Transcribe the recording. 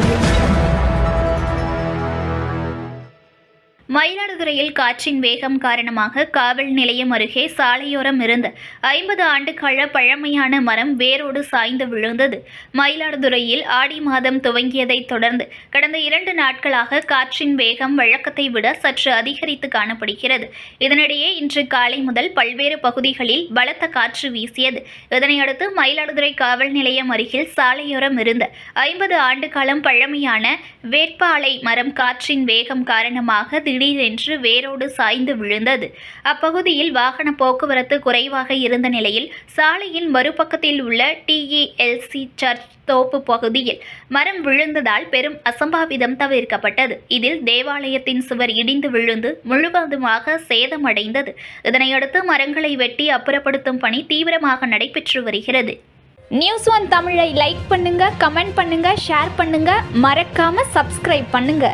Audio. மயிலாடுதுறையில் காற்றின் வேகம் காரணமாக காவல் நிலையம் அருகே சாலையோரம் இருந்த ஐம்பது ஆண்டுகால பழமையான மரம் வேரோடு சாய்ந்து விழுந்தது. மயிலாடுதுறையில் ஆடி மாதம் துவங்கியதைத் தொடர்ந்து கடந்த இரண்டு நாட்களாக காற்றின் வேகம் வழக்கத்தை விட சற்று அதிகரித்து காணப்படுகிறது. இதனிடையே இன்று காலை முதல் பல்வேறு பகுதிகளில் பலத்த காற்று வீசியது. இதனையடுத்து மயிலாடுதுறை காவல் நிலையம் அருகில் சாலையோரம் இருந்த ஐம்பது ஆண்டு காலம் பழமையான வேட்பாலை மரம் காற்றின் வேகம் காரணமாக திடீர் திடீரென்று வேரோடு சாய்ந்து விழுந்தது. அப்பகுதியில் வாகன போக்குவரத்து குறைவாக இருந்த நிலையில் சாலையின் மறுபக்கத்தில் உள்ள டிஇஎல்சி சர்ச் தோப்பு பகுதியில் மரம் விழுந்ததால் பெரும் அசம்பாவிதம் தவிர்க்கப்பட்டது. இதில் தேவாலயத்தின் சுவர் இடிந்து விழுந்து முழுவதுமாக சேதமடைந்தது. இதனையடுத்து மரங்களை வெட்டி அப்புறப்படுத்தும் பணி தீவிரமாக நடைபெற்று வருகிறது. நியூஸ் ஒன் தமிழை லைக் பண்ணுங்க கமெண்ட் பண்ணுங்க ஷேர் பண்ணுங்க. மறக்காம சப்ஸ்கிரைப் பண்ணுங்க.